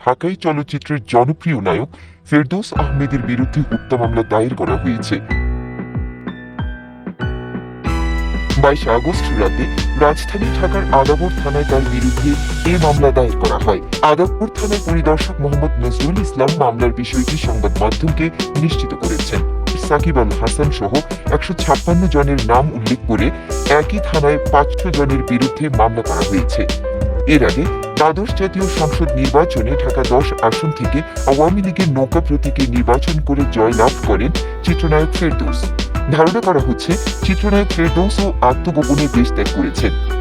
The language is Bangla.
ঢাকাই চলচ্চিত্রের জনপ্রিয় নায়ক ফেরদৌস আহমেদের বিরুদ্ধে হত্যা মামলা দায়ের করা হয়েছে। বাইশ আগস্ট রাতে রাজধানী ঢাকার আদাবর থানায় তার বিরুদ্ধে এ মামলা দায়ের করা হয়। আদাবর থানার পরিদর্শক মোহাম্মদ নজরুল ইসলাম মামলার বিষয়টি সংবাদ মাধ্যমকে নিশ্চিত করেছেন। সাকিব আল হাসান সহ একশো ছাপ্পান্ন জনের নাম উল্লেখ করে একই থানায় পাঁচশো জনের বিরুদ্ধে মামলা করা হয়েছে। এর আগে দ্বাদশ জাতীয় সংসদ নির্বাচনে ঢাকা দশ আসন থেকে আওয়ামী লীগের নৌকা প্রতীকে নির্বাচন করে জয়লাভ করেন চিত্রনায়ক ফেরদৌস। ধারণা করা হচ্ছে, চিত্রনায়ক ফেরদৌসও আত্মগোপনে দেশ ত্যাগ করেছেন।